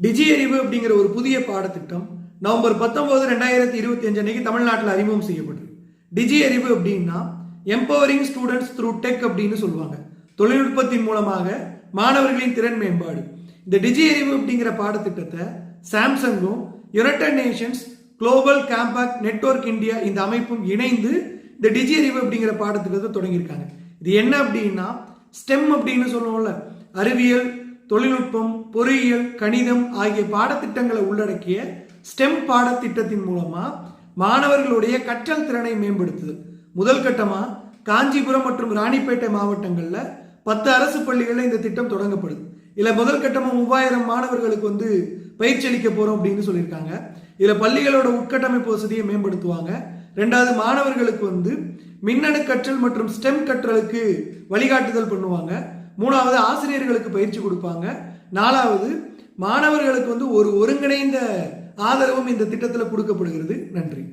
டிஜி அறிவு அப்படிங்கிற ஒரு புதிய பாடத்திட்டம் நவம்பர் பத்தொன்பது ரெண்டாயிரத்தி இருபத்தி அஞ்சு அன்னைக்கு தமிழ்நாட்டில் அறிமுகம் செய்யப்பட்டது. டிஜி அறிவு அப்படின்னா எம்பவரிங் ஸ்டூடெண்ட்ஸ் த்ரூ டெக் அப்படின்னு சொல்லுவாங்க. தொழில்நுட்பத்தின் மூலமாக மாணவர்களின் திறன் மேம்பாடு. இந்த டிஜி அறிவு அப்படிங்கிற பாடத்திட்டத்தை சாம்சங்கும் United Nations Global Compact Network India இந்த அமைப்பும் இணைந்து இந்த டிஜி அறிவு அப்படிங்கிற பாடத்திட்டத்தை தொடங்கியிருக்காங்க. இது என்ன அப்படின்னா ஸ்டெம் அப்படின்னு சொல்லுவோம்ல அறிவியல் தொழில்நுட்பம் பொறியியல் கணிதம் ஆகிய பாடத்திட்டங்களை உள்ளடக்கிய ஸ்டெம் பாடத்திட்டத்தின் மூலமா மாணவர்களுடைய கற்றல் திறனை மேம்படுத்துதல் முதல் கட்டமா காஞ்சிபுரம் மற்றும் ராணிப்பேட்டை மாவட்டங்கள்ல பத்து அரசு பள்ளிகளில் இந்த திட்டம் தொடங்கப்படுது. இதில் முதல் கட்டமா மூவாயிரம் மாணவர்களுக்கு வந்து பயிற்சி அளிக்க போறோம் அப்படின்னு சொல்லியிருக்காங்க. இதுல பள்ளிகளோட உட்கட்டமைப்பு வசதியை மேம்படுத்துவாங்க. ரெண்டாவது மாணவர்களுக்கு வந்து மின்னணு கற்றல் மற்றும் ஸ்டெம் கற்றலுக்கு வழிகாட்டுதல் பண்ணுவாங்க. மூணாவது ஆசிரியர்களுக்கு பயிற்சி கொடுப்பாங்க. நாலாவது மாணவர்களுக்கு வந்து ஒரு ஒருங்கிணைந்த ஆதரவும் இந்த திட்டத்தில் கொடுக்கப்படுகிறது. நன்றி.